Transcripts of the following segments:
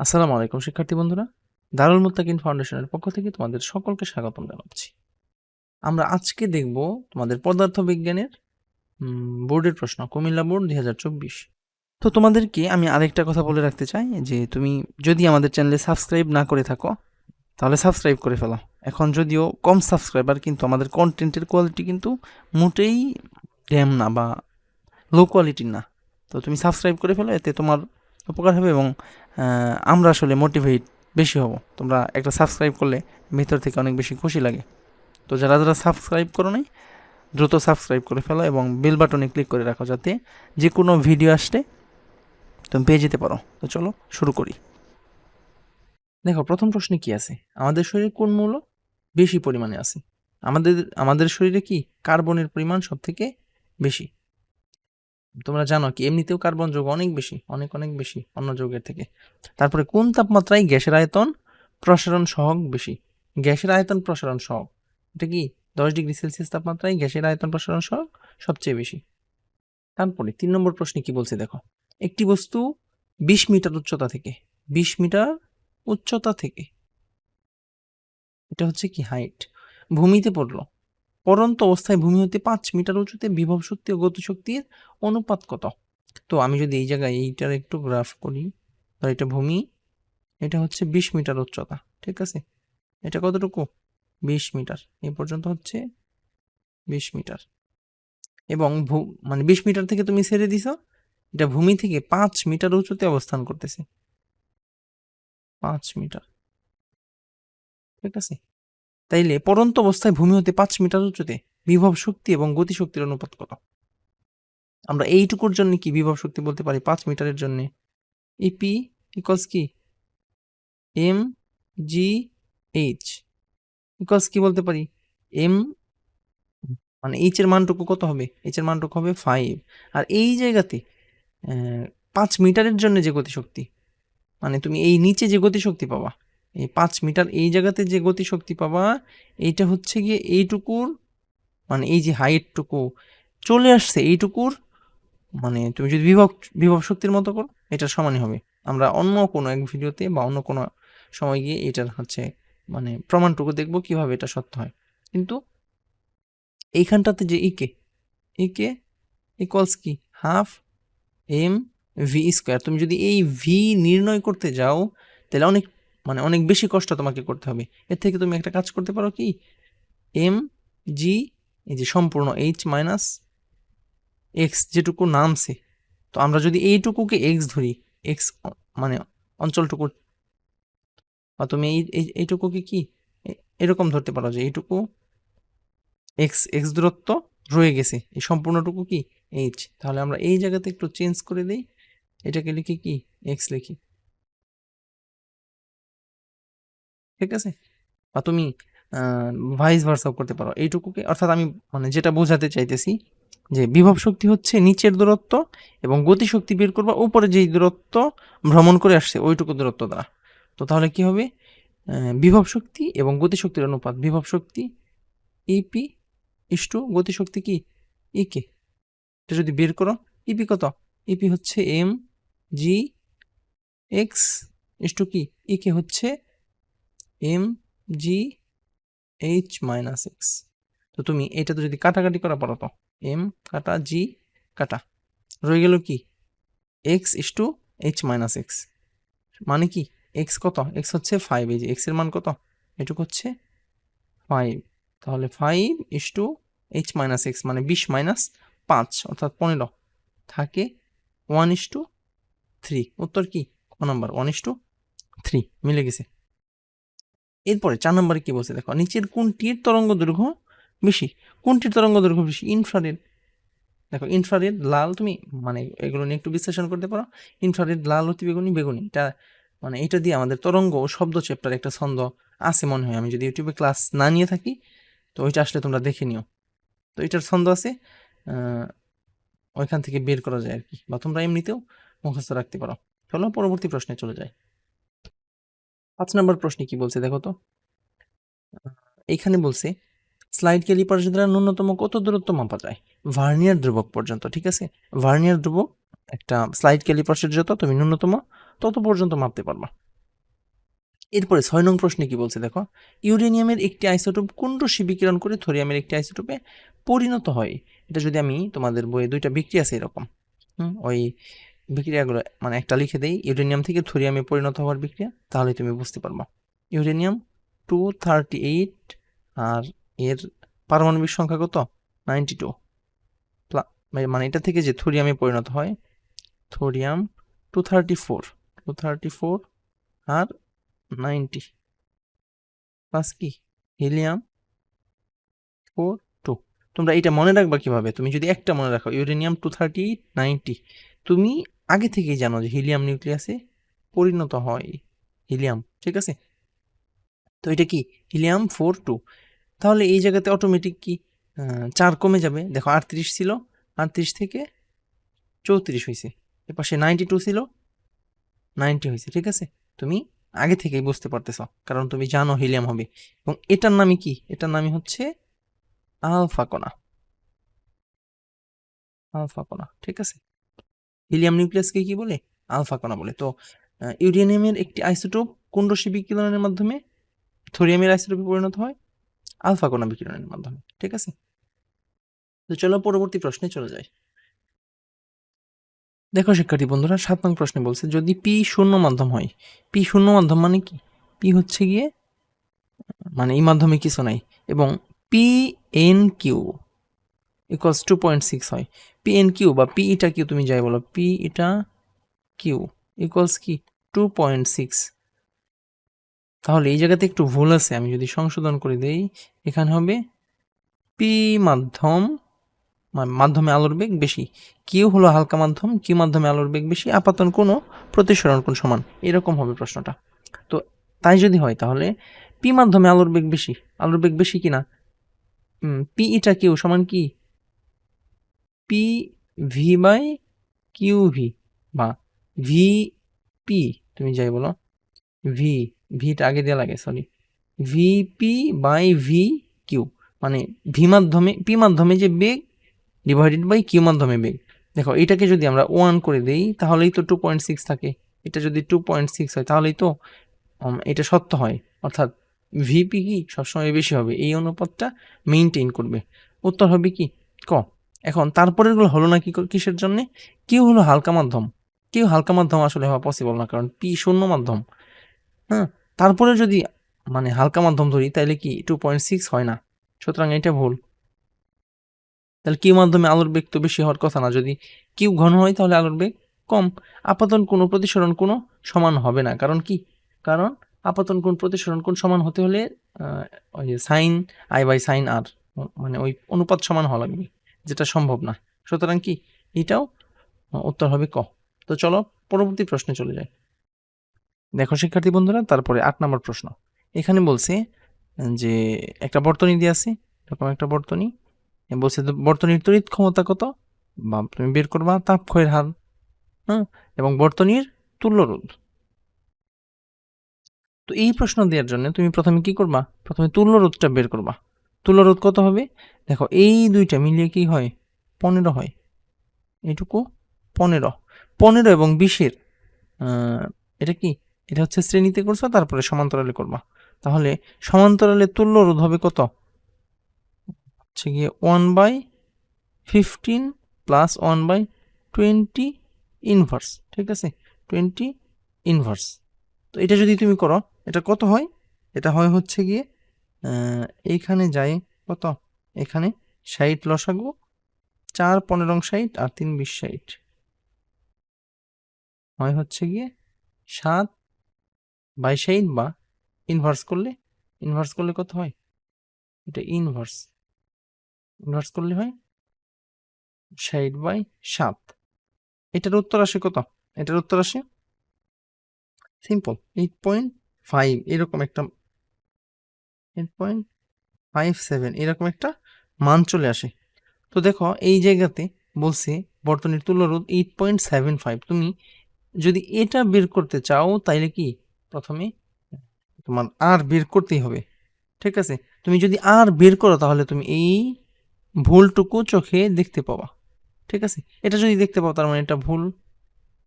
আসসালামু আলাইকুম, শিক্ষার্থী বন্ধুরা। দারুল মুত্তাকিন ফাউন্ডেশনের পক্ষ থেকে তোমাদের সকলকে স্বাগতম জানাচ্ছি। আমরা আজকে দেখব তোমাদের পদার্থ বিজ্ঞানের বোর্ডের প্রশ্ন, কুমিল্লা বোর্ড দুই হাজার চব্বিশ। তো তোমাদেরকে আমি আরেকটা কথা বলে রাখতে চাই, যে তুমি যদি আমাদের চ্যানেলে সাবস্ক্রাইব না করে থাকো, তাহলে সাবস্ক্রাইব করে ফেলো। এখন যদিও কম সাবস্ক্রাইবার, কিন্তু আমাদের কন্টেন্টের কোয়ালিটি কিন্তু মোটেই ড্যাম না বা লো কোয়ালিটির না। তো তুমি সাবস্ক্রাইব করে ফেলো, এতে তোমার উপকার হবে এবং আমরা আসলে মোটিভেট বেশি হব। তোমরা একটা সাবস্ক্রাইব করলে ভিতর থেকে অনেক বেশি খুশি লাগে। তো যারা যারা সাবস্ক্রাইব করো নাই, দ্রুত সাবস্ক্রাইব করে ফেলো এবং বেল বাটনে ক্লিক করে রাখো যাতে যে কোনো ভিডিও আসলে তুমি পেয়ে যেতে পারো। তো চলো শুরু করি। দেখো, প্রথম প্রশ্নে কি আছে? আমাদের শরীরে কোন মৌল বেশি পরিমাণে আছে? আমাদের আমাদের শরীরে কি কার্বনের পরিমাণ সব থেকে বেশি? তোমরা জানো কি, এমনিতেও কার্বন যৌগ অনেক বেশি, অনেক অনেক বেশি অন্য যৌগের থেকে। তারপরে কোন তাপমাত্রায় গ্যাসের আয়তন প্রসারণ সহগ বেশি? গ্যাসের আয়তন প্রসারণ সহগ। এটা কি দশ ডিগ্রি সেলসিয়াস তাপমাত্রায় গ্যাসের আয়তন প্রসারণ সহগ? সবচেয়ে বেশি। তারপরে তিন নম্বর প্রশ্নে কি বলছে দেখো? একটি বস্তু বিশ মিটার উচ্চতা থেকে, বিশ মিটার উচ্চতা থেকে, এটা হচ্ছে কি হাইট? ভূমিতে পড়ল। পরন্ত অবস্থায় ভূমি হতে পাঁচ মিটার উঁচুতে বিভব শক্তি ও গতিশক্তির অনুপাত কত? তো আমি যদি এই জায়গায় এইটার একটু গ্রাফ করি ধর এটা ভূমি, এটা হচ্ছে বিশ মিটার উচ্চতা, ঠিক আছে? এটা কতটুকু? বিশ মিটার, এ পর্যন্ত হচ্ছে বিশ মিটার। এবং ভূ- মানে বিশ মিটার থেকে তুমি ছেড়ে দিছ, এটা ভূমি থেকে পাঁচ মিটার উঁচুতে অবস্থান করতেছে। পাঁচ মিটার, ঠিক আছে? তাইলে পরন্ত অবস্থায় ভূমি হতে পাঁচ মিটার উঁচুতে বিভব শক্তি এবং গতিশক্তির অনুপাত কত? আমরা এইটুকুর জন্য কি বিভব শক্তি বলতে পারি পাঁচ মিটারের জন্য? ইপি ইকলস কি? এম জি এইচ ইকলস কি বলতে পারি? এম মানে এইচ এর মানটুকু কত হবে? এইচ এর মানটুকু হবে ফাইভ আর এই জায়গাতে পাঁচ মিটারের জন্য যে গতিশক্তি মানে তুমি এই নিচে যে গতিশক্তি পাবা এই পাঁচ মিটার এই জায়গাতে যে গতিশক্তি পাবা, এইটা হচ্ছে গিয়ে এইটুকুর মানে এই যে হাইটটুকু চলে আসছে, এইটুকুর মানে তুমি যদি বিভব বিভব শক্তির মতো করো, এটার সমানই হবে। আমরা অন্য কোনো এক ভিডিওতে বা অন্য কোনো সময় গিয়ে এটার হচ্ছে মানে প্রমাণটুকু দেখব কীভাবে এটা সত্য হয়। কিন্তু এইখানটাতে যে E K E K equals কি? হাফ এম ভি স্কোয়ার তুমি যদি এই ভি নির্ণয় করতে যাও, তাহলে অনেক মানে অনেক বেশি কষ্ট তোমাকে করতে হবে। এর থেকে তুমি একটা কাজ করতে পারো কি? এম জি এই যে সম্পূর্ণ এইচ মাইনাস এক্স যেটুকু নামছে। তো আমরা যদি এইটুকুকে এক্স ধরি এক্স মানে অঞ্চলটুকু বা তুমি এই, এই- এইটুকুকে কি? এরকম ধরতে পারো যে এইটুকু এক্স এক্স দূরত্ব রয়ে গেছে। এই সম্পূর্ণটুকু কি? এইচ তাহলে আমরা এই জায়গাতে একটু চেঞ্জ করে দিই। এটাকে লিখি কি? এক্স লিখি। ঠিক আছে? বা তুমি ভাইস ভার্সাও করতে পারো। এইটুকুকে, অর্থাৎ আমি মানে যেটা বোঝাতে চাইতেছি, যে বিভব শক্তি হচ্ছে নিচের দূরত্ব এবং গতি শক্তি বের করবা উপরে যেই দূরত্ব ভ্রমণ করে আসছে, ওইটুকু দূরত্ব দ্বারা। তো তাহলে কি হবে? বিভব শক্তি এবং গতি শক্তির অনুপাত। বিভব শক্তি ইপি ইস্টু গতি শক্তি কি? ইকে এটা যদি বের করো ইপি কত? ইপি হচ্ছে এম জি এক্স ইস্টু কি? ইকে হচ্ছে M G H minus X. তো তুমি এটা তো যদি কাটাকাটি করা পারো তো, এম কাটা জি কাটা। রয়ে গেল কি? X is to H minus X. মানে কি? এক্স কত? এক্স হচ্ছে ফাইভ। এই যে এক্সের মান কত? এটুকু হচ্ছে ফাইভ। তাহলে five is to H minus X মানে বিশ মাইনাস পাঁচ, অর্থাৎ পনেরো। থাকে ওয়ান ইস টু থ্রি। উত্তর কি? ক number? One is to three. মিলে গেছে। এরপরে চার নম্বরে কি বলছে? দেখো, নিচের কোনটির তরঙ্গ দৈর্ঘ্য বেশি? কোনটির তরঙ্গ দৈর্ঘ্য বেশি? ইনফ্রারেড দেখো ইনফ্রারেড লাল, তুমি মানে এগুলো নিয়ে একটু বিশ্লেষণ করতে পারো। ইনফ্রারেড লাল অতি বেগুনি বেগুনি। এটা মানে এটা দিয়ে আমাদের তরঙ্গ ও শব্দ চ্যাপ্টার একটা ছন্দ আছে মনে হয়। আমি যদি ইউটিউবে ক্লাস না নিয়ে থাকি, তো ওইটা আসলে তোমরা দেখে নিও। তো এটার ছন্দ আছে ওইখান থেকে বের করা যায় আর কি, বা তোমরা এমনিতেও মুখস্থ রাখতে পারো। চলো পরবর্তী প্রশ্নে চলে যায় পাঁচ নম্বর প্রশ্নে কি বলছে দেখো তো? এইখানে বলছে স্লাইড ক্যালিপার দ্বারা ন্যূনতম কত দূরত্ব মাপা যায়? ভার্নিয়ার ধ্রুবক পর্যন্ত ঠিক আছে? ভার্নিয়ার ধ্রুবক একটা স্লাইড ক্যালিপার্সের যত তুমি ন্যূনতম তত পর্যন্ত মাপতে পারবা। এরপরে ছয় নং প্রশ্নে কি বলছে দেখো? ইউরেনিয়ামের একটি আইসোটোপ কোন রশ্মি বিকিরণ করে থোরিয়ামের একটি আইসোটোপে পরিণত হয়। এটা যদি আমি তোমাদের বইয়ে দুইটা বিক্রি আছে এরকম হুম, ওই বিক্রিয়াগুলো মানে একটা লিখে দেই, ইউরেনিয়াম থেকে থোরিয়ামে পরিণত হওয়ার বিক্রিয়া, তাহলে তুমি বুঝতে পারবা। ইউরেনিয়াম টু থার্টি এইট আর এর পারমাণবিক সংখ্যা কত? নাইনটি টু মানে এটা থেকে যে থোরিয়ামে পরিণত হয়, thorium two thirty four two thirty four আর নাইনটি প্লাস কি? হিলিয়াম ফোর টু তোমরা এটা মনে রাখবা কীভাবে? তুমি যদি একটা মনে রাখো, ইউরেনিয়াম টু থার্টি নাইনটি তুমি আগে থেকেই জানো যে হিলিয়াম নিউক্লিয়াসে পরিণত হয় হিলিয়াম, ঠিক আছে? তো এটা কি? Helium four two. তাহলে এই জায়গাতে অটোমেটিক কি? চার কমে যাবে। দেখো আটত্রিশ ছিল, আটত্রিশ থেকে চৌত্রিশ হয়েছে এ পাশে নাইনটি টু ছিল নাইনটি হয়েছে ঠিক আছে? তুমি আগে থেকেই বুঝতে পারতেছ, কারণ তুমি জানো হিলিয়াম হবে। এবং এটার নামই কি? এটার নামই হচ্ছে আলফা কণা। আলফা কণা, ঠিক আছে? হিলিয়াম নিউক্লিয়াসকে কি বলে? আলফা কণা বলে। তো ইউরেনিয়ামের একটি আইসোটোপ কোন বিকিরণের মাধ্যমে? থোরিয়ামের আইসোটোপে পরিণত হয়? আলফা কণা বিকিরণের মাধ্যমে। ঠিক আছে? তো চলো পরবর্তী প্রশ্নে চলে যাই। দেখো শিক্ষার্থী বন্ধুরা, সাত নং প্রশ্নে বলছে, যদি পি শূন্য মাধ্যম হয় পি শূন্য মাধ্যম মানে কি? পি হচ্ছে গিয়ে মানে এই মাধ্যমে কিছু নাই। এবং P N Q equals two point six হয়। পি এন কিউ বা পি ইটা কিউ তুমি যাই বলো পি ইটা কিউ ইকুয়ালস কি? টু পয়েন্ট সিক্স তাহলে এই জায়গাতে একটু ভুল আছে, আমি যদি সংশোধন করে দেই, এখানে হবে পি মাধ্যম মাধ্যমে আলোর বেগ বেশি। কিউ হলো হালকা মাধ্যম কিউ মাধ্যমে আলোর বেগ বেশি, আপাতন কোনো প্রতিসরণ কোণ সমান। এরকম হবে প্রশ্নটা। তো তাই যদি হয় তাহলে পি মাধ্যমে আলোর বেগ বেশি। আলোর বেগ বেশি কিনা? পি ইটা কিউ সমান কি? P V by Q V বা ভি পি তুমি যাই বলো। ভি ভিটা আগে দেওয়া লাগে sorry V P by V Q মানে ভি মাধ্যমে পি মাধ্যমে যে বেগ ডিভাইডেড বাই কিউ মাধ্যমে বেগ। দেখো, এটাকে যদি আমরা ওয়ান করে দেই, তাহলেই তো টু পয়েন্ট সিক্স থাকে। এটা যদি টু পয়েন্ট সিক্স হয়, তাহলেই তো এটা সত্য হয়। অর্থাৎ ভিপি কি সবসময় বেশি হবে, এই অনুপাতটা মেনটেন করবে। উত্তর হবে কি? ক? এখন তারপরেরগুলো হলো না কি কিসের জন্য? কেউ হলো হালকা মাধ্যম। কেউ হালকা মাধ্যম আসলে হওয়া পসিবল না, কারণ পি শূন্য মাধ্যম। হ্যাঁ? তারপরে যদি মানে হালকা মাধ্যম ধরি তাহলে কি টু পয়েন্ট সিক্স হয় না? সুতরাং এটা ভুল। তাহলে কিউ মাধ্যমে আলোর বেগ তো বেশি হওয়ার কথা না। যদি কিউ ঘন হয়, তাহলে আলোর বেগ কম। আপাতন কোনো প্রতিসরণ কোনো সমান হবে না। কারণ কি? কারণ আপাতন কোন প্রতিসরণ কোন সমান হতে হলে ওই sine I by sine R মানে ওই অনুপাত সমান হওয়া লাগবে। যেটা সম্ভব না। সুতরাং কি? এটাও উত্তর হবে ক। তো চলো পরবর্তী প্রশ্নে চলে যাই। দেখো শিক্ষার্থী বন্ধুরা, তারপরে আট নম্বর প্রশ্ন। এখানে বলছে যে একটা বর্তনী দিয়ে আছে এরকম একটা বর্তনী। বলছে বর্তনীর তড়িৎ ক্ষমতা কত? বা তুমি বের করবা তাপ ক্ষয়ের হার হ্যাঁ এবং বর্তনীর তুল্য রোধ। তো এই প্রশ্ন দেওয়ার জন্য তুমি প্রথমে কি করবা? প্রথমে তুল্য রোধটা বের করবা। তুল্য রোধ কত হবে? দেখো, এই দুইটা মিলিয়ে কি হয়? পনেরো হয়। এইটুকু পনেরো। পনেরো এবং বিশের এটা কি? এটা হচ্ছে শ্রেণীতে করছ, তারপরে সমান্তরালে করবা। তাহলে সমান্তরালে তুল্য রোধ হবে কত? হচ্ছে গিয়ে one by fifteen plus one by twenty inverse ঠিক আছে? টোয়েন্টি ইনভার্স তো এটা যদি তুমি করো, এটা কত হয়? এটা হয় হচ্ছে গিয়ে এইখানে যায় কত? এখানে ষাট লসাগু, চার পনেরো ষাট আর তিন বিশ ষাট। হয় হচ্ছে গিয়ে সাত বাই ষাট বা ইনভার্স করলে ইনভার্স করলে কত হয়? এটা ইনভার্স ইনভার্স করলে হয় ষাট বাই সাত। এটার উত্তর আসে কত? এটার উত্তর আসে সিম্পল এইট পয়েন্ট ফাইভ এরকম একটা এইট পয়েন্ট ফাইভ সেভেন এরকম একটা মান চলে আসে। তো দেখো, এই জায়গাতে বলছে বর্তনীর তুল্য রোধ এইট পয়েন্ট সেভেন ফাইভ তুমি যদি এটা বের করতে চাও, তাইলে কি? প্রথমে তোমার আর বের করতেই হবে। ঠিক আছে? তুমি যদি আর বের করো, তাহলে তুমি এই ভুলটুকু চোখে দেখতে পাবা। ঠিক আছে? এটা যদি দেখতে পাও, তার মানে এটা ভুল।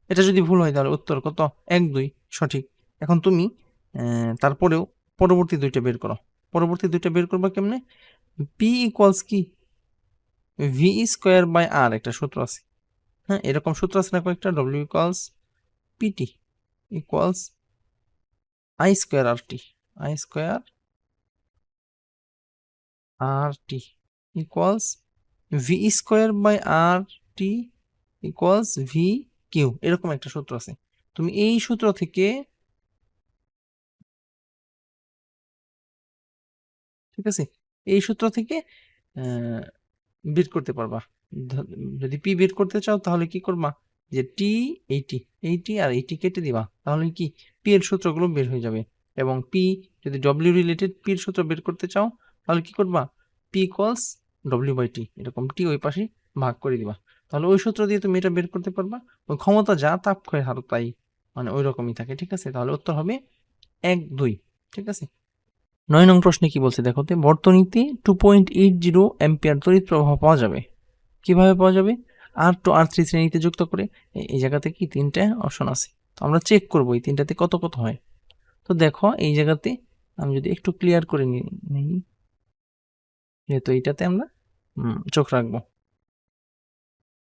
এটা যদি ভুল হয়, তাহলে উত্তর কত? এক, দুই। সঠিক। এখন তুমি তারপরেও পরবর্তী দুইটা বের করো। পরবর্তী দুইটা বের করবা কেমনে? পি ইকুয়ালস কি? ভি স্কোয়ার বাই আর একটা সূত্র আছে। হ্যাঁ এরকম সূত্র আছে না কয়েকটা? W equals PT equals I square R T I square R T equals V square by R T equals V Q এরকম একটা সূত্র আছে। তুমি এই সূত্র থেকে ঠিক আছে? এই সূত্র থেকে বের করতে পারবা। যদি পি বের করতে চাও, তাহলে কি করবা? যে টি এইটি এইটি আর এইটি কেটে দিবা। তাহলে কি? পি এর সূত্রগুলো বের হয়ে যাবে। এবং পি যদি ডব্লিউ রিলেটেড পি এর সূত্র বের করতে চাও, তাহলে কি করবা? পি কলস ডব্লিউ বাই টি এরকম টি ওই পাশে ভাগ করে দিবা। তাহলে ওই সূত্র দিয়ে তুমি এটা বের করতে পারবা। ওই ক্ষমতা যা, তাপ ক্ষয় হার তাই। মানে ওই রকমই থাকে, ঠিক আছে? তাহলে উত্তর হবে এক দুই, ঠিক আছে? নয় নং প্রশ্নে কি বলছে? দেখো তো, বর্তনীতে two point eight zero ampere তড়িৎ প্রবাহ পাওয়া যাবে। কীভাবে পাওয়া যাবে? আর টু আর থ্রি শ্রেণীতে যুক্ত করে। এই জায়গাতে কি তিনটা অপশন আছে? তো আমরা চেক করব এই তিনটাতে কত কত হয়। তো দেখো, এই জায়গাতে আমি যদি একটু ক্লিয়ার করে নিই। যেহেতু এইটাতে আমরা চোখ রাখব।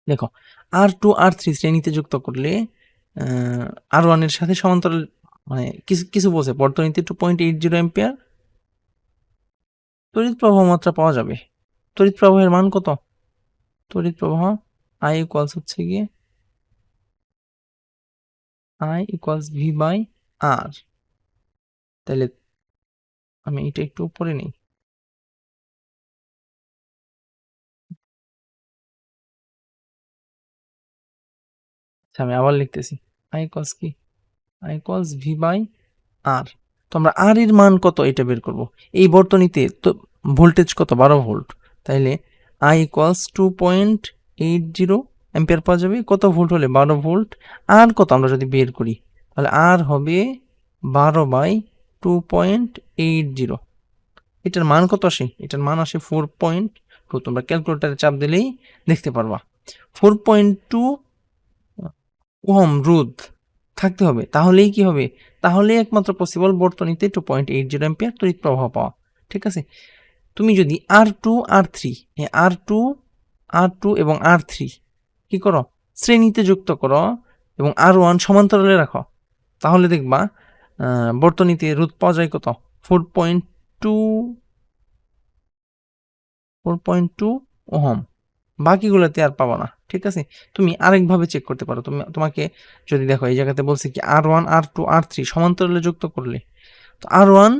দেখো আর টু আর থ্রি শ্রেণীতে যুক্ত করলে আর ওয়ানের সাথে সমান্তরাল মানে কিছু কিছু বলছে, বর্তনীতে two point eight zero ampere তড়িৎ প্রবাহ মাত্রা পাওয়া যাবে। তড়িৎ প্রবাহের মান কত? তড়িৎ প্রবাহ আই ইকুয়ালস হচ্ছে গিয়ে I equals V by R তাহলে আমি এটা একটু উপরে নেই। আচ্ছা আমি আবার লিখতেছি। আই ইকুয়ালস কি? I equals V by R তো আমরা আর এর মান কত এটা বের করব। এই বর্তনীতে তো ভোল্টেজ কত? বারো ভোল্ট। তাইলে I equals two point eight zero ampere পাওয়া যাবে। কত ভোল্ট হলে? বারো ভোল্ট। আর কত? আমরা যদি বের করি, তাহলে আর হবে বারো by two point eight zero এটার মান কত আসে? এটার মান আসে ফোর পয়েন্ট টু তোমরা ক্যালকুলেটারে চাপ দিলেই দেখতে পারবা। ফোর পয়েন্ট টু ওহম রোধ। থাকতে হবে। তাহলেই কি হবে? তাহলেই একমাত্র পসিবল বর্তনীতে two point eight zero ampere তড়িৎ প্রবাহ পাওয়া। ঠিক আছে? তুমি যদি R two R three R two R two এবং আর থ্রি কি করো? শ্রেণীতে যুক্ত করো এবং আর ওয়ান সমান্তরালে রাখো। তাহলে দেখবা বর্তনীতে রোধ পাওয়া যায় কত? Four point two four point two ohm. বাকিগুলোতে আর পাবো না। ঠিক আছে? তুমি আরেকভাবে চেক করতে পারো। তুমি, তোমাকে যদি দেখো এই জায়গাতে বলছে কি R one R two R three সমান্তরালে যুক্ত করলে। তো R one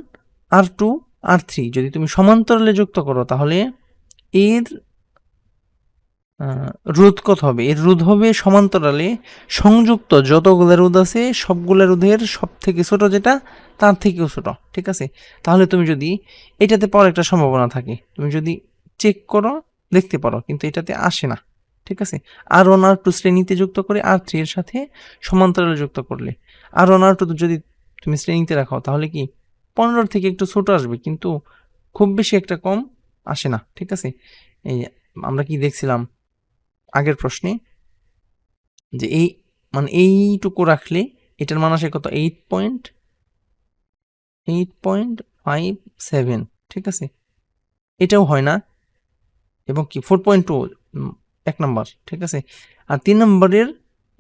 R two R three যদি তুমি সমান্তরালে যুক্ত করো তাহলে এর রোধ কত হবে? এর রোধ হবে সমান্তরালে সংযুক্ত যতগুলো রোধ আছে সবগুলো রোধের সব থেকে ছোট যেটা তার থেকেও ছোট, ঠিক আছে? তাহলে তুমি যদি এটাতে পাওয়ার একটা সম্ভাবনা থাকে, তুমি যদি চেক করো দেখতে পারো কিন্তু এটাতে আসে না। ঠিক আছে? আর ওয়ান আর টু শ্রেণীতে যুক্ত করে, আর থ্রি এর সাথে সমান্তরালে যুক্ত করলে। আর ওয়ান আর টু যদি তুমি শ্রেণীতে রাখো তাহলে কি পনেরোর থেকে একটু ছোট আসবে, কিন্তু খুব বেশি একটা কম আসে না, ঠিক আছে? এই আমরা কি দেখছিলাম আগের প্রশ্নে? যে এই মানে এইটুকু রাখলে এটার মান আসে কত? Eight point eight point five seven ঠিক আছে? এটাও হয় না। এবং কি? ফোর পয়েন্ট টু এক নম্বর, ঠিক আছে? আর তিন নম্বরের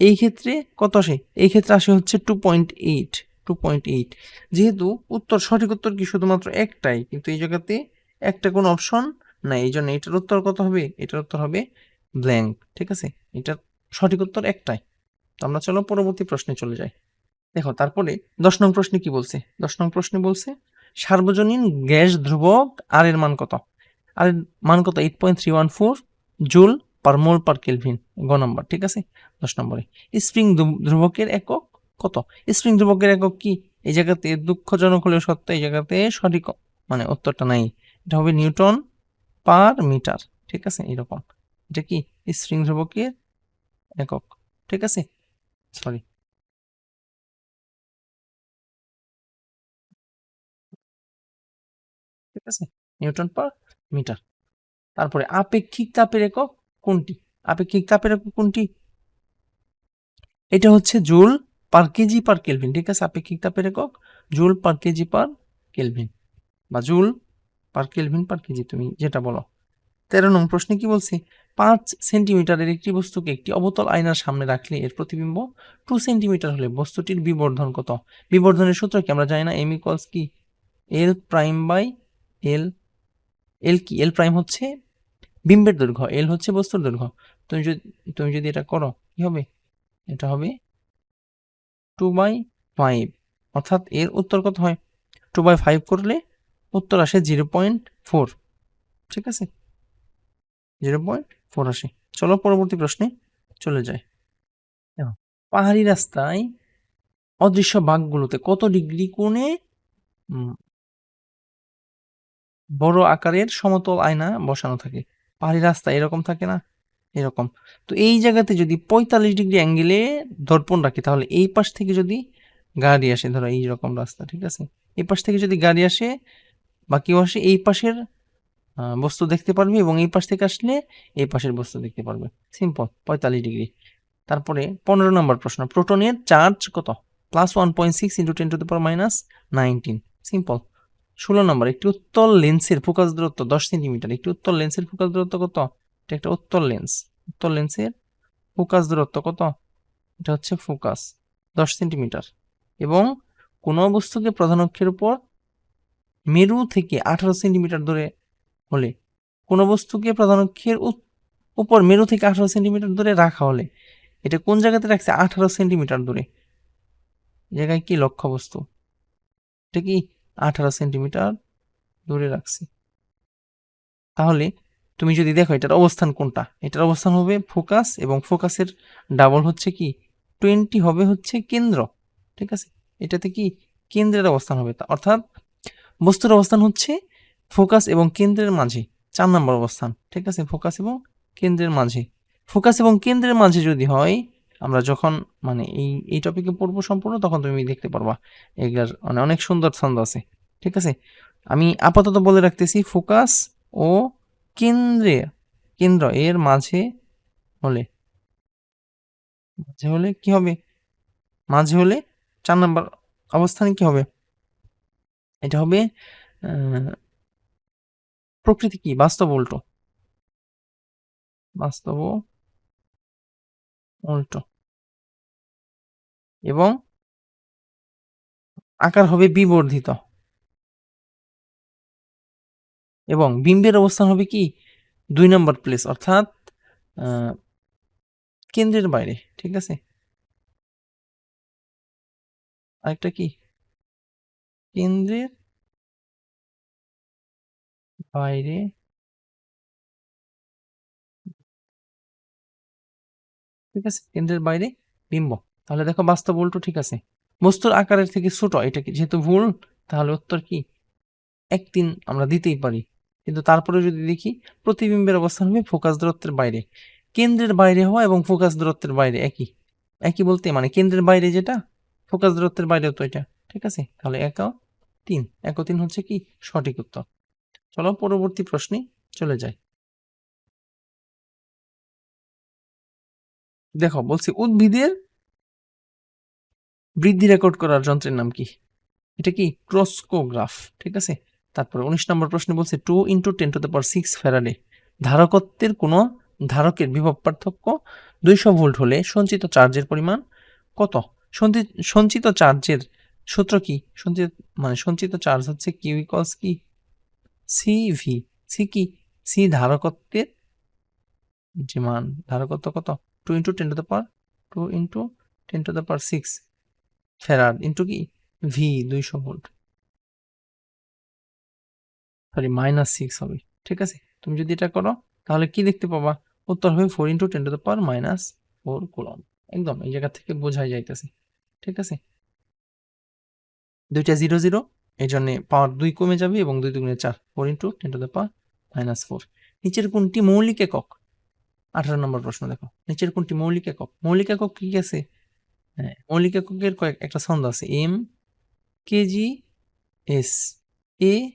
এই ক্ষেত্রে কত আসে? এই ক্ষেত্রে আসে হচ্ছে two point eight two point eight যেহেতু উত্তর সঠিক উত্তর কি শুধুমাত্র একটাই, কিন্তু এই জায়গাতে একটা কোনো অপশন নাই। এই জন্য এটার উত্তর কত হবে? এটার উত্তর হবে ব্ল্যাঙ্ক ঠিক আছে? এটার সঠিক উত্তর একটাই। তো আমরা চলো পরবর্তী প্রশ্নে চলে যাই। দেখো, তারপরে দশ নং প্রশ্নে কি বলছে? দশ নং প্রশ্নে বলছে, সার্বজনীন গ্যাস ধ্রুবক আর এর মান কত? আর মান কত? Eight point three one four joule per mole per kelvin, গ নম্বর, ঠিক আছে? দশ নম্বরে। স্প্রিং ধ্রুবকের একক কত? স্প্রিং ধ্রুবকের একক কি? এই জায়গাতে দুঃখজনক হলেও সত্য, এই জায়গাতে সঠিক মানে উত্তরটা নাই। এটা হবে নিউটন পার মিটার, ঠিক আছে? এরকম এটা কি? স্প্রিং ধ্রুবকের একক, ঠিক আছে? সরি ঠিক আছে? Newton per metre. তারপরে আপেক্ষিক তাপের একক কোনটি? আপেক্ষিক তাপের একক কোনটি? এটা হচ্ছে joule per KG per kelvin, ঠিক আছে? আপেক্ষিক তাপের একক joule per KG per kelvin বা joule per kelvin per KG, তুমি যেটা বলো। তেরো নং প্রশ্নে কি বলছি? পাঁচ সেন্টিমিটারের একটি বস্তুকে একটি অবতল আয়নার সামনে রাখলে এর প্রতিবিম্ব টু সেন্টিমিটার হলে বস্তুটির বিবর্ধন কত? বিবর্ধনের সূত্র কি আমরা জানি না? এম ইকলস কি? এল প্রাইম বাই এল এল কি? এল প্রাইম হচ্ছে বিম্বের দৈর্ঘ্য এল হচ্ছে বস্তুর দৈর্ঘ্য। তুমি যদি তুমি যদি এটা করো, কি হবে? এটা হবে টু বাই ফাইভ অর্থাৎ এর উত্তর কত হয়? টু বাই ফাইভ করলে উত্তর আসে জিরো পয়েন্ট ফোর ঠিক আছে? জিরো পয়েন্ট ফোর আসে। চলো পরবর্তী প্রশ্নে চলে যায় পাহাড়ি রাস্তায় অদৃশ্য বাঘগুলোতে কত ডিগ্রি কোণে বড় আকারের সমতল আয়না বসানো থাকে? পাহাড়ি রাস্তা এরকম থাকে না? এরকম। তো এই জায়গাতে যদি পঁয়তাল্লিশ ডিগ্রি অ্যাঙ্গেলে দর্পণ রাখি, তাহলে এই পাশ থেকে যদি গাড়ি আসে, ধরো এই রকম রাস্তা, ঠিক আছে? এই পাশ থেকে যদি গাড়ি আসে, বা কেউ আসে, এই পাশের বস্তু দেখতে পারবে এবং এই পাশ থেকে আসলে এই পাশের বস্তু দেখতে পারবে। সিম্পল, পঁয়তাল্লিশ ডিগ্রি। তারপরে পনেরো নম্বর প্রশ্ন, প্রোটনের চার্জ কত? Plus one point six into ten to the power minus nineteen simple. ষোলো নম্বর, একটি উত্তল লেন্সের ফোকাস দূরত্ব দশ সেন্টিমিটার, একটি উত্তল লেন্সের ফোকাস দূরত্ব কত? এটা একটা উত্তল লেন্স, উত্তল লেন্সের ফোকাস দূরত্ব কত? এটা হচ্ছে ফোকাস দশ সেন্টিমিটার। এবং কোনো বস্তুকে প্রধান অক্ষের উপর মেরু থেকে আঠারো সেন্টিমিটার দূরে হলে, কোনো বস্তুকে প্রধান অক্ষের উপর মেরু থেকে আঠারো সেন্টিমিটার দূরে রাখা হলে, এটা কোন জায়গাতে রাখছে? আঠারো সেন্টিমিটার দূরে জায়গায় কি লক্ষ্য বস্তু এটা কি আঠারো সেন্টিমিটার দূরে রাখছি। তাহলে তুমি যদি দেখো এটার অবস্থান কোনটা, এটার অবস্থান হবে ফোকাস এবং ফোকাসের ডাবল হচ্ছে কি? টোয়েন্টি হবে হচ্ছে কেন্দ্র, ঠিক আছে? এটাতে কি? কেন্দ্রের অবস্থান হবে। তা- অর্থাৎ বস্তুর অবস্থান হচ্ছে ফোকাস এবং কেন্দ্রের মাঝে, চার নম্বর অবস্থান, ঠিক আছে? ফোকাস এবং কেন্দ্রের মাঝে। ফোকাস এবং কেন্দ্রের মাঝে যদি হয় আমরা যখন মানে এই এই টপিকে পড়ব সম্পূর্ণ, তখন তুমি দেখতে পারবা এগুলার মানে অনেক সুন্দর ছন্দ আছে, ঠিক আছে? আমি আপাতত বলে রাখতেছি ফোকাস ও কেন্দ্রে, কেন্দ্র, এর মাঝে হলে মাঝে হলে কি হবে? মাঝে হলে চার নাম্বার অবস্থানে কি হবে? এটা হবে প্রকৃতি কি? বাস্তব উল্টো। বাস্তব উল্টো। এবং আকার হবে বিবর্ধিত। এবং বিম্বের অবস্থান হবে কি? দুই নম্বর প্লেস অর্থাৎ কেন্দ্রের বাইরে, ঠিক আছে? আরেকটা কি? কেন্দ্রের বাইরে ঠিক আছে? কেন্দ্রের বাইরে বিম্ব। তাহলে দেখো বাস্তব উল্টো ঠিক আছে। বস্তুর আকারের থেকে ছোট এটা কি যেহেতু ভুল তাহলে উত্তর কি? এক তিন আমরা দিতেই পারি। কিন্তু তারপরে যদি দেখি, প্রতিবিম্বের অবস্থান হবে ফোকাস দূরত্বের বাইরে। কেন্দ্রের বাইরে হওয়া এবং ফোকাস দূরত্বের বাইরে একই। একই বলতে মানে কেন্দ্রের বাইরে যেটা, ফোকাস দূরত্বের বাইরেও তো এটা। ঠিক আছে? তাহলে এক তিন। এক তিন হচ্ছে কি? সঠিক উত্তর। চলো পরবর্তী প্রশ্নে চলে যাই। দেখো, বলছি উদ্ভিদের বৃদ্ধি রেকর্ড করার যন্ত্রের নাম কি? এটা কি? ক্রোস্কোগ্রাফ, ঠিক আছে? তারপরে উনিশ নম্বর প্রশ্নে বলছে two into ten to the power six Faraday ধারকত্বের কোনো ধারকের বিভব পার্থক্য দুইশো ভোল্ট হলে সঞ্চিত চার্জের পরিমাণ কত? সঞ্চি- সঞ্চিত চার্জের সূত্র কি? সঞ্চিত মানে সঞ্চিত চার্জ হচ্ছে কিউ ইকলস কি? সি ভি সি কি? সি ধারকত্বের যে মান, ধারকত্ব কত? Two into ten to the power two into ten to the power six farad into কি? ভি দুইশো ভোল্ট সরি মাইনাস সিক্স হবে। ঠিক আছে? তুমি যদি এটা করো, তাহলে কি দেখতে পাবা? উত্তর হবে four into ten to the power minus four coulomb একদম, এই জায়গা থেকে বোঝাই যাইতেছে। ঠিক আছে? দুইটা জিরো জিরো এই জন্য পাওয়ার দুই কমে যাবে এবং দুই দুগুণে চার। Four into ten to the power minus four নিচের কোনটি মৌলিক একক? আঠারো নম্বর প্রশ্ন দেখো। নিচের কোনটি মৌলিক একক? মৌলিক একক কি আছে? হ্যাঁ মৌলিক এককের কয়েক, একটা ছন্দ আছে। M KG S, A,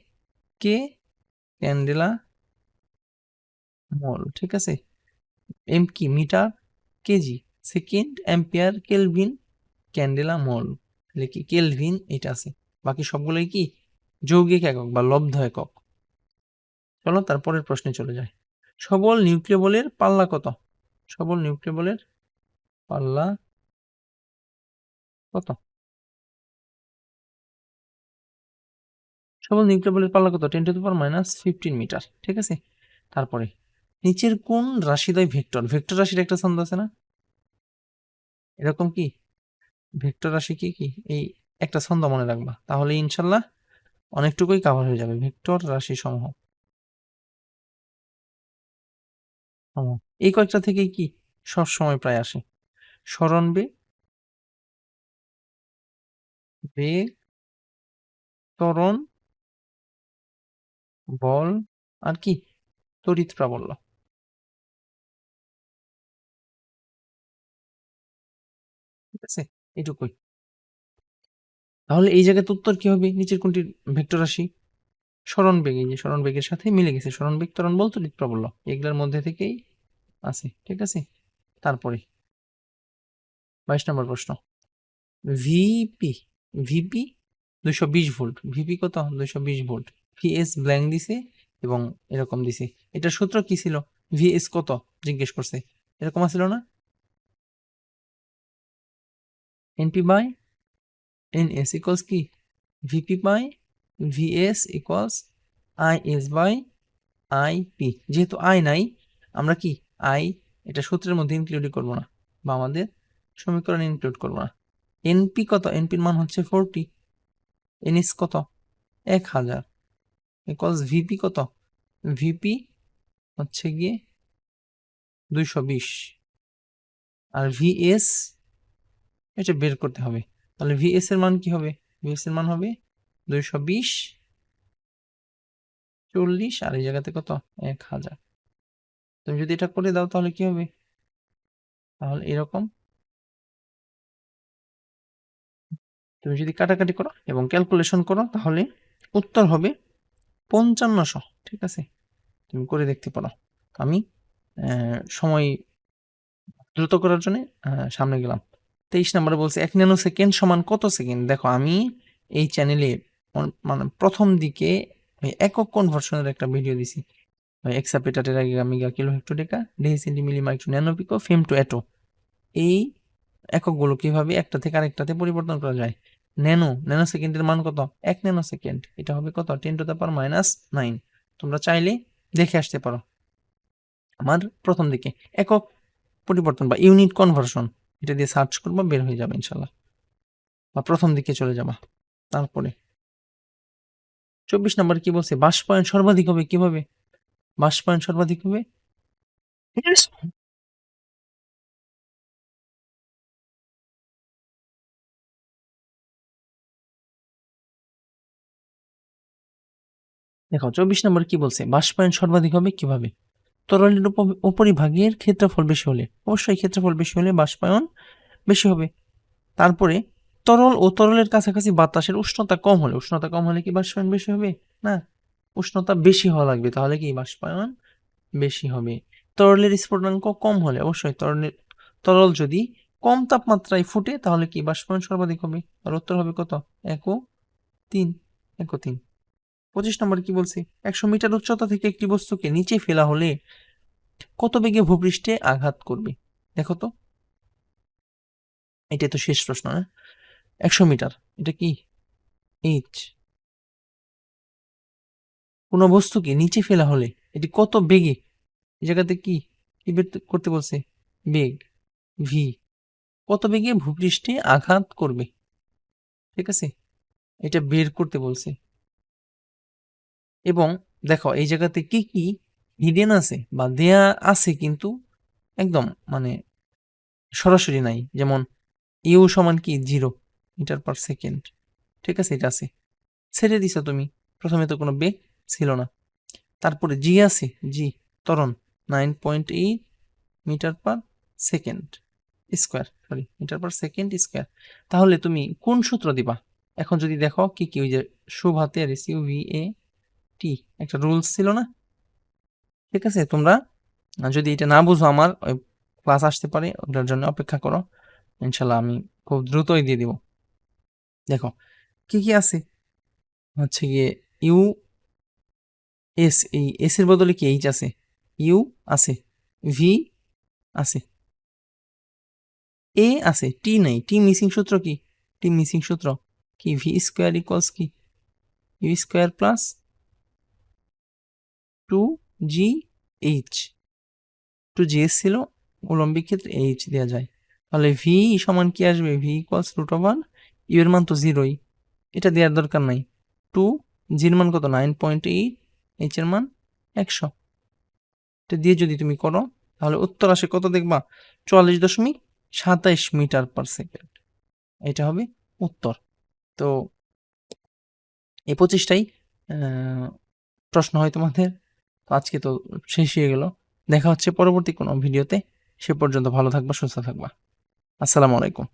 K, candela, mole, ঠিক আছে? এম কি, metre, KG, second, ampere, kelvin, candela, mole. তাহলে কি কেলভিন, এটা আছে। বাকি সবগুলোই কি? যৌগিক একক বা লব্ধ একক। চলো তারপরের প্রশ্নে চলে যায় সবল নিউক্লিয় বলের পাল্লা কত? সবল নিউক্লিয় বলের পাল্লা কত? সবল নিউক্লিয় বলের পাল্লা কত? Ten to minus fifteen metre ঠিক আছে? তারপরে, নিচের কোন রাশিদ্বয় ভেক্টর ভেক্টর রাশির একটা ছন্দ আছে না? এরকম কি? ভেক্টর রাশি কি কি? এই একটা ছন্দ মনে রাখবা। তাহলে ইনশাল্লাহ অনেকটুকুই কাভার হয়ে যাবে। ভেক্টর রাশি সমূহ। এই কয়েকটা থেকে কি? সব সময় প্রায় আসে। স্মরণ ত্বরণ বল, আর কি? তড়িৎ প্রাবল্য ঠিক আছে এটুকুই তাহলে এই জায়গাতে উত্তর কি হবে? নিচের কোনটি ভেক্টর রাশি? স্মরণ বেগ, এই যে স্মরণ বেগের সাথে মিলে গেছে। স্মরণ বেগ ত্বরণ বল তড়িৎ প্রাবল্য এগুলোর মধ্যে থেকেই আছে, ঠিক আছে? তারপরে বাইশ নম্বর প্রশ্ন। ভিপি ভিপি দুইশো বিশ ভোল্ট। ভিপি কত? দুইশো বিশ ভোল্ট। ভিএস ব্ল্যাঙ্ক দিছে এবং এরকম দিছে। এটার সূত্র কি ছিল? ভিএস কত? জিজ্ঞেস করছে। এরকম আছিল না? NP by N S equals কি? VP by VS equals I S by I P যেহেতু আই নাই, আমরা কি? আই এটা সূত্রের মধ্যে ইনক্লুডই করব না বা আমাদের সমীকরণ ইনক্লুড করব না। এনপি কত? এনপির মান হচ্ছে ফোরটি এনএস কত? এক হাজার। ইকুয়ালস ভিপি কত? ভিপি হচ্ছে গিয়ে দুইশো বিশ। আর ভিএস এটা বের করতে হবে। তাহলে ভিএস এর মান কি হবে? ভিএস এর মান হবে দুইশো বিশ, চল্লিশ, আর এই জায়গাতে কত? এক হাজার। তুমি যদি এটা করে দাও তাহলে কি হবে? তাহলে এরকম তুমি যদি কাটাকাটি করো এবং ক্যালকুলেশন করো, তাহলে উত্তর হবে পঞ্চান্নশো, ঠিক আছে? তুমি করে দেখতে পারো। আমি সময় দ্রুত করার জন্য সামনে গেলাম। তেইশ নম্বরে বলছে, এক ন্যানো সেকেন্ড সমান কত সেকেন্ড দেখো, আমি এই চ্যানেলে মানে প্রথম দিকে ওই একক কনভার্সনের একটা ভিডিও দিছি। ওই exa peta tera giga mega kilo hecto deca deci centi milli micro nano pico femto atto এই এককগুলো কীভাবে একটা থেকে আরেকটাতে পরিবর্তন করা যায়? ন্যানো ন্যানো সেকেন্ডের মান কত? এক ন্যানো সেকেন্ড এটা হবে কত? Ten to the power minus nine তোমরা চাইলে দেখে আসতে পারো। আমার প্রথম দিকে একক পরিবর্তন বা ইউনিট কনভার্সন এটা দিয়ে সার্চ করব, বের হয়ে যাবে ইনশাল্লাহ। বা প্রথম দিকে চলে যাবা। তারপরে চব্বিশ নম্বর কি বলছে? বাষ্পায়ন সর্বাধিক হবে কীভাবে? বাষ্পায়ন সর্বাধিক হবে? দেখো, চব্বিশ নম্বর কি বলছে? বাষ্পায়ন সর্বাধিক হবে কীভাবে? তরলের উপরিভাগের ক্ষেত্রফল বেশি হলে, অবশ্যই ক্ষেত্রফল বেশি হলে বাষ্পায়ন বেশি হবে। তারপরে, তরল ও তরলের কাছাকাছি বাতাসের উষ্ণতা কম হলে, উষ্ণতা কম হলে কি বাষ্পায়ন বেশি হবে? না, উষ্ণতা বেশি হওয়া লাগবে, তাহলে কি বাষ্পায়ন বেশি হবে। তরলের স্ফুটনাঙ্ক কম হলে, অবশ্যই তরলের, তরল যদি কম তাপমাত্রায় ফুটে, তাহলে কি বাষ্পায়ন সর্বাধিক হবে? আর উত্তর হবে কত? এক তিন এক তিন। পঁচিশ নম্বর কি বলছে? একশো মিটার উচ্চতা থেকে একটি বস্তুকে নিচে ফেলা হলে কত বেগে ভূপৃষ্ঠে আঘাত করবে? দেখো তো। এটা তো শেষ প্রশ্ন না একশো মিটার, এটা কি? এইচ কোনো বস্তুকে নিচে ফেলা হলে এটি কত বেগে? এই জায়গাতে কি? কি বের করতে বলছে? বেগ ভি কত বেগে ভূপৃষ্ঠে আঘাত করবে? ঠিক আছে? এটা বের করতে বলছে। এবং দেখো, এই জায়গাতে কি কি হিডেন আছে বা দেয়া আছে কিন্তু একদম মানে সরাসরি নাই। যেমন ইউ সমান কি? জিরো মিটার পার সেকেন্ড ঠিক আছে, এটা আছে। ছেড়ে দিছো তুমি। প্রথমে তো কোনো বেগ ছিল না। তারপরে জি আছে। জি ত্বরণ nine point eight metre per second square sorry metre per second square তাহলে তুমি কোন সূত্র দিবা? এখন যদি দেখো, কি কি ওই যে শুভ হাতে রিসিউ ভি এ টি একটা রুলস ছিল না? ঠিক আছে, তোমরা যদি এটা না বুঝো আমার, ওই ক্লাস আসতে পারে ওটার জন্য অপেক্ষা করো। ইনশাল্লাহ আমি খুব দ্রুতই দিয়ে দিব। দেখো, কি কি আছে? হচ্ছে গিয়ে ইউ এস এই এস এর বদলে কি এইচ আছে? ইউ আছে ভি আছে। এ আছে টি নেই। টি মিসিং সূত্র কি? টি মিসিং সূত্র। কি? ভি স্কোয়ার ইকুয়ালস কি? U square plus two G H. Two G S ছিল উলম্বিক ক্ষেত্রে এইচ দেওয়া যায়। তাহলে ভি সমান কি আসবে? V equals root over U এর মান তো জিরোই। এটা দেওয়ার দরকার নাই। টু জির মান কত? নাইন পয়েন্ট এইট, এইচ এর মান একশো। এটা দিয়ে যদি তুমি করো, তাহলে উত্তর আসে কত দেখবা? চুয়াল্লিশ দশমিক সাতাইশ মিটার পার সেকেন্ড এটা হবে উত্তর। তো এই পঁচিশটাই প্রশ্ন হয় তোমাদের। তো আজকে তো শেষ হয়ে গেল। দেখা হচ্ছে পরবর্তী কোনো ভিডিওতে। সে পর্যন্ত ভালো থাকবা, সুস্থ থাকবা। আসসালামু আলাইকুম।